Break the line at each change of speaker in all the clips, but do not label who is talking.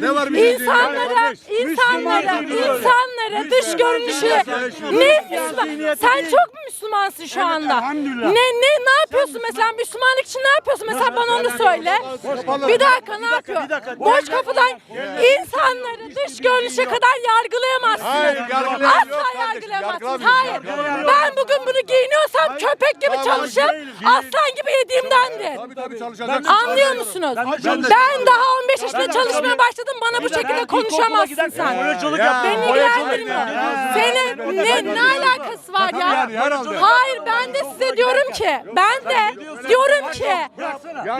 Ne var bizim
İnsanlara, insanlara, insanlara dış görünüşü ne Müslüman? Sen çok mu Müslümansın şu anda? Ne ne ne yapıyorsun mesela Müslümanlık için ne yapıyorsun mesela bana onu söyle. Bir dakika ne yapıyor? Boş kapıdan insanları dış görünüşe kadar yargılayamazsın.
Hayır, yargılayamıyor
Asla
kardeşim,
yargılayamazsın.
yargılamıyor.
Hayır. Ben bugün bunu giyiniyorsam köpek gibi çalışıp aslan gibi yediğimdendir.
Tabii tabii çalışacak.
Anlıyor musunuz? Ben daha 15 yaşında çalışmaya başladım. Bana bu şekilde konuşamazsın sen.
Boyacılık.
Beni ilgilendirmiyor. Senin ne, ne alakası var ya?
Herhalde.
Hayır ben de size diyorum ki, ben de diyorum ki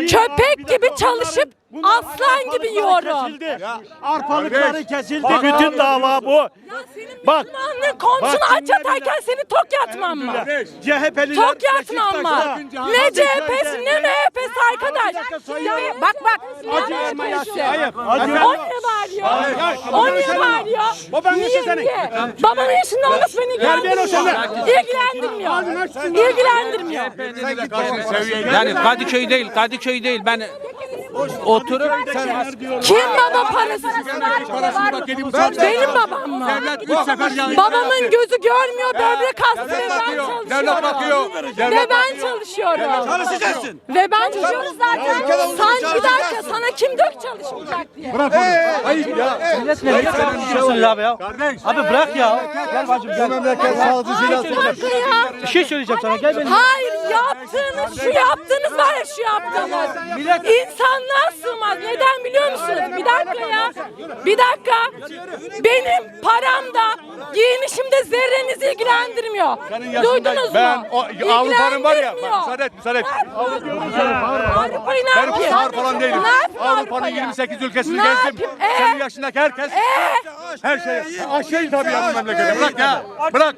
köpek gibi çalışıp aslan gibi yiyorum.
Arpalıkları kesildi. Bütün dava bu.
Ya senin
Bak.
Müslümanlığın komşunu aç yatarken seni tok yatmam mı?
CHP'liler
Tok yatmam mı? Ne CHP'si ne MHP'si arkadaş? Ya bak bak. Ne MHP'si? O niye bağırıyor? O niye bağırıyor? Niye, niye? Babamın yaşında olması beni ilgilendirmiyor. İlgilendirmiyor. İlgilendirmiyor.
Yani Kadıköy değil, Kadıköy değil. Ben oturup
Kim baba parası? Benim babam mı?
Devlet üç sefer yani.
Babamın gözü görmüyor, böbrek hastası ve ben
bakıyor,
çalışıyorum.
devlet bakıyor,
Ve ben çalışıyorum.
Çalışacaksın.
Ve ben çalışıyorum zaten. Sen bir dakika sana kim dök çalışmayacak diye.
Hayır ya.
abi ya. Abi bırak ya. Gel bacım gel.
Memleket
ya.
Bir şey söyleyeceğim sana. Gel benim.
Hayır yaptığınız şu yaptığınız var ya şu yaptığınız. İnsanlığa sığmaz. Neden biliyor musunuz? Bir dakika ya. Bir dakika. Benim paramda giyinişimde zerrenizi ilgilendirmiyor. Duydunuz mu?
Ben o- Avrupa'nın var ya. Bak müsaade et müsaade et.
Avrupa'yı ne
Ben
yapayım?
falan değilim.
Ne yapayım
Avrupa'nın
Avrupa'yı?
28 ülkesini
Ne
gezdim.
yapayım? Ee?
Senin yaşındaki herkes her şey. Aşağıyım tabii ya bu memlekete. Bırak ya. Bırak.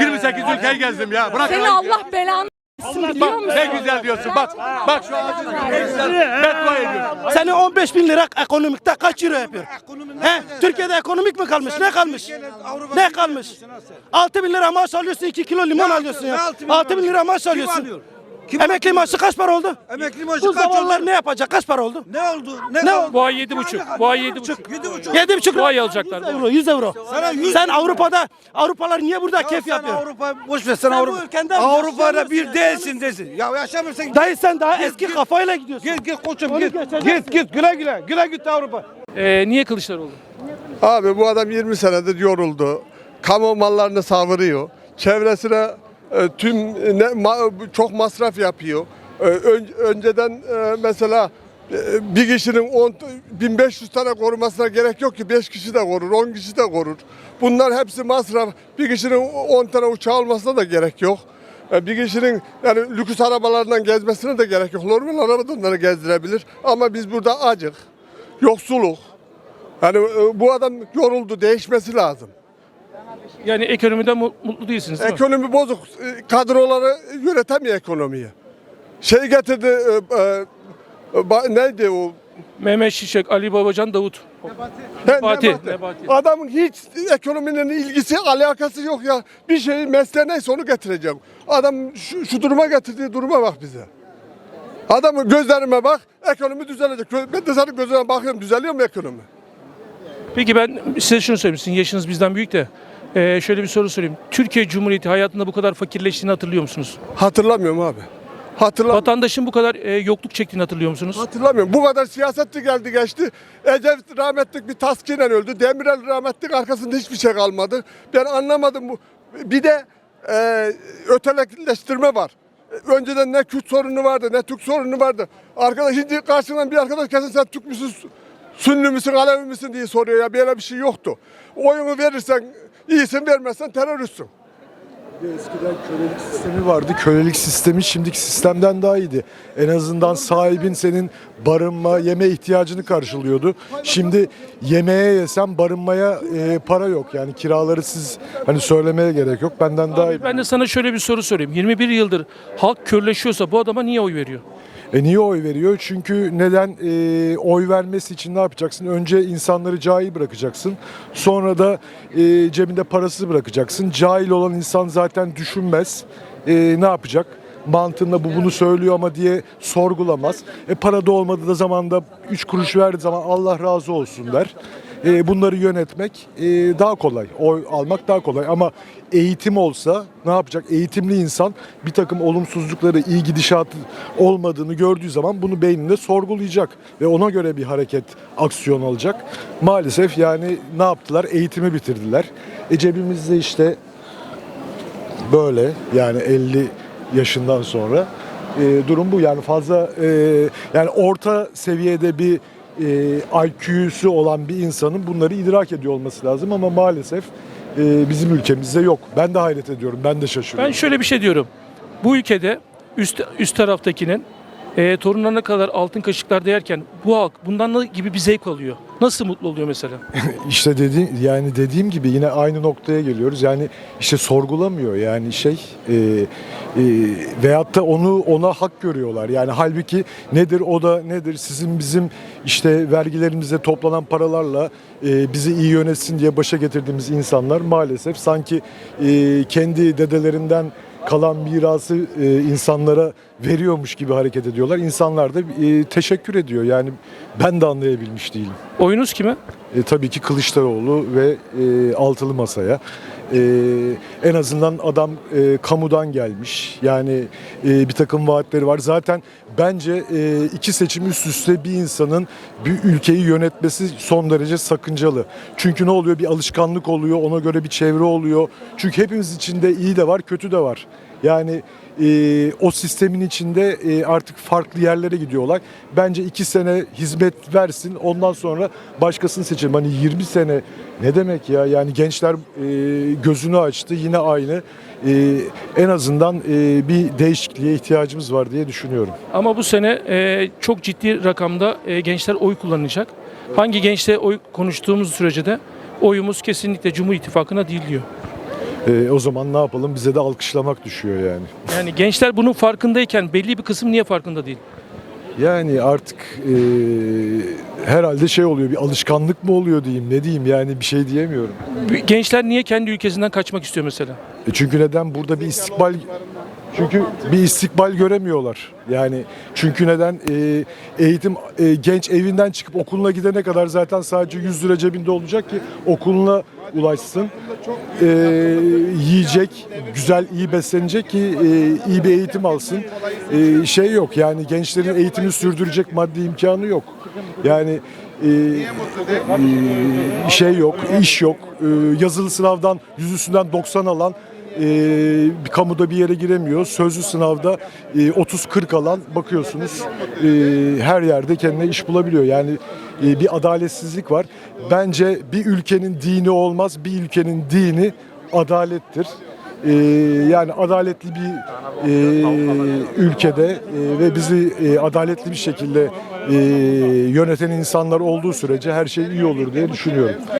28 ülkeyi gezdim ya. Bırak.
Seni
ya.
Allah belanı s**sin biliyor
Bak
musun?
ne güzel diyorsun. Bak. Bak şu aciz gençler beddua ediyor.
Seni 15 bin lira ekonomikte kaç euro yapıyor? He? Türkiye'de ekonomik mi kalmış? Ne kalmış? Ne kalmış? 6 bin lira maaş alıyorsun 2 kilo limon alıyorsun ya. 6 bin lira maaş alıyorsun. Emekli maaşı kaç para oldu?
Emekli maaşı
Bu
kaç
zavallılar
oldu?
ne yapacak? Kaç para oldu?
Ne oldu? Ne,
Ne
oldu?
Bu ay yedi buçuk. Bu ay yedi buçuk.
Yedi buçuk.
7,5
Bu ay alacaklar.
100 euro. 100 euro.
Sana yüz-
Sen Avrupa'da Avrupalar niye burada
Ya
keyif
sen
yapıyor?
Avrupa boş ver sen,
bu
Avrupa.
ülkenden
Avrupa'da bir değilsin desin. Ya yaşamıyorsan
Dayı sen daha eski kafayla gidiyorsun.
git git koçum
Onu
git.
geçeceksin.
Git git güle güle. Güle git Avrupa.
Ee, niye Kılıçdaroğlu?
Abi bu adam 20 senedir yoruldu. Kamu mallarını savuruyor. Çevresine tüm ne, ma- çok masraf yapıyor. E, ön- önceden e, mesela e, bir kişinin 10 1500 tane korumasına gerek yok ki 5 kişi de korur, 10 kişi de korur. Bunlar hepsi masraf. Bir kişinin 10 tane uçağı olmasına da gerek yok. E, Bir kişinin yani lüks arabalarından gezmesine de gerek yok. Normal arabadan gezdirebilir. Ama biz burada acık, yoksulluk, yani e, bu adam yoruldu, değişmesi lazım.
Yani ekonomiden mu- mutlu değilsiniz değil mi?
Ekonomi bozuk, e, kadroları yönetemiyor ekonomiyi. Şey getirdi, e, e, ba- neydi o?
Mehmet Şişek, Ali Babacan, Davut.
He,
Nebati,
Nebati. Adamın hiç ekonominin ilgisi, alakası yok ya. Bir şeyi mesleğe neyse onu getirecek. Adam şu, şu duruma getirdiği duruma bak bize. Adamın gözlerime bak, ekonomi düzelecek. Gö- Ben de senin gözlerine bakıyorum, düzeliyor mu ekonomi?
Peki ben size şunu söyleyeyim. Sizin yaşınız bizden büyük de. Ee, şöyle bir soru sorayım. Türkiye Cumhuriyeti hayatında bu kadar fakirleştiğini hatırlıyor musunuz?
Hatırlamıyorum abi. Hatırlamıyorum.
Vatandaşın bu kadar e, yokluk çektiğini hatırlıyor musunuz?
Hatırlamıyorum. Bu kadar siyasetçi geldi geçti. Ecevit rahmetlik bir taskiyle öldü. Demirel rahmetlik arkasında hiçbir şey kalmadı. Ben anlamadım bu. Bir de e, ötelekleştirme var. Önceden ne Kürt sorunu vardı ne Türk sorunu vardı. Arkadaş şimdi karşından bir arkadaş kesin sen Türk müsün, Sünni misin, Alevi misin diye soruyor ya. Böyle bir şey yoktu. Oyunu verirsen iyisin vermezsen teröristsin.
Eskiden kölelik sistemi vardı. Kölelik sistemi şimdiki sistemden daha iyiydi. En azından sahibin senin barınma, yeme ihtiyacını karşılıyordu. Şimdi yemeğe yesem barınmaya e, para yok. Yani kiraları siz hani söylemeye gerek yok. Benden daha iyi.
Ben de sana şöyle bir soru sorayım. 21 yıldır halk körleşiyorsa bu adama niye oy veriyor?
E niye oy veriyor? Çünkü neden e, oy vermesi için ne yapacaksın? Önce insanları cahil bırakacaksın. Sonra da e, cebinde parasız bırakacaksın. Cahil olan insan zaten düşünmez. E, ne yapacak? mantığında bu bunu söylüyor ama diye sorgulamaz. E para da olmadığı da zamanda 3 kuruş verdiği zaman Allah razı olsun der. E, bunları yönetmek e, daha kolay. Oy almak daha kolay ama eğitim olsa ne yapacak? Eğitimli insan bir takım olumsuzlukları, iyi gidişatı olmadığını gördüğü zaman bunu beyninde sorgulayacak ve ona göre bir hareket, aksiyon alacak. Maalesef yani ne yaptılar? Eğitimi bitirdiler. E cebimizde işte böyle yani 50 yaşından sonra e, durum bu yani fazla e, yani orta seviyede bir e, IQ'su olan bir insanın bunları idrak ediyor olması lazım ama maalesef e, bizim ülkemizde yok. Ben de hayret ediyorum. Ben de şaşırıyorum.
Ben şöyle bir şey diyorum. Bu ülkede üst, üst taraftakinin e, torunlarına kadar altın kaşıklarda yerken bu halk bundan ne gibi bir zevk alıyor? Nasıl mutlu oluyor mesela?
İşte dedi yani dediğim gibi yine aynı noktaya geliyoruz. Yani işte sorgulamıyor yani şey e, e, veyahut da onu ona hak görüyorlar. Yani halbuki nedir o da nedir sizin bizim işte vergilerimizde toplanan paralarla e, bizi iyi yönetsin diye başa getirdiğimiz insanlar maalesef sanki e, kendi dedelerinden kalan mirası e, insanlara veriyormuş gibi hareket ediyorlar. İnsanlar da e, teşekkür ediyor. Yani ben de anlayabilmiş değilim.
Oyunuz kime?
E, tabii ki Kılıçdaroğlu ve e, Altılı Masa'ya. E, en azından adam e, kamudan gelmiş. Yani e, bir takım vaatleri var. Zaten bence e, iki seçim üst üste bir insanın bir ülkeyi yönetmesi son derece sakıncalı. Çünkü ne oluyor? Bir alışkanlık oluyor. Ona göre bir çevre oluyor. Çünkü hepimiz içinde iyi de var, kötü de var. Yani e, o sistemin içinde e, artık farklı yerlere gidiyorlar. Bence iki sene hizmet versin ondan sonra başkasını seçelim. Hani 20 sene ne demek ya yani gençler e, gözünü açtı yine aynı. E, en azından e, bir değişikliğe ihtiyacımız var diye düşünüyorum.
Ama bu sene e, çok ciddi rakamda e, gençler oy kullanacak. Hangi gençle oy konuştuğumuz sürece de oyumuz kesinlikle Cumhur İttifakı'na değil diyor.
E, o zaman ne yapalım bize de alkışlamak düşüyor yani.
Yani gençler bunun farkındayken belli bir kısım niye farkında değil?
Yani artık e, herhalde şey oluyor bir alışkanlık mı oluyor diyeyim ne diyeyim yani bir şey diyemiyorum.
Gençler niye kendi ülkesinden kaçmak istiyor mesela?
E çünkü neden burada bir istikbal çünkü bir istikbal göremiyorlar. Yani çünkü neden E, eğitim e, genç evinden çıkıp okuluna gidene kadar zaten sadece 100 lira cebinde olacak ki okuluna ulaşsın. E, yiyecek, güzel iyi beslenecek ki e, iyi bir eğitim alsın. E, şey yok yani gençlerin eğitimini sürdürecek maddi imkanı yok. Yani e, e, şey yok, iş yok. E, yazılı sınavdan yüzüsünden 90 alan e, kamuda bir yere giremiyor. Sözlü sınavda e, 30-40 alan bakıyorsunuz e, her yerde kendine iş bulabiliyor. Yani e, bir adaletsizlik var. Bence bir ülkenin dini olmaz, bir ülkenin dini adalettir. E, yani adaletli bir e, ülkede e, ve bizi e, adaletli bir şekilde e, yöneten insanlar olduğu sürece her şey iyi olur diye düşünüyorum.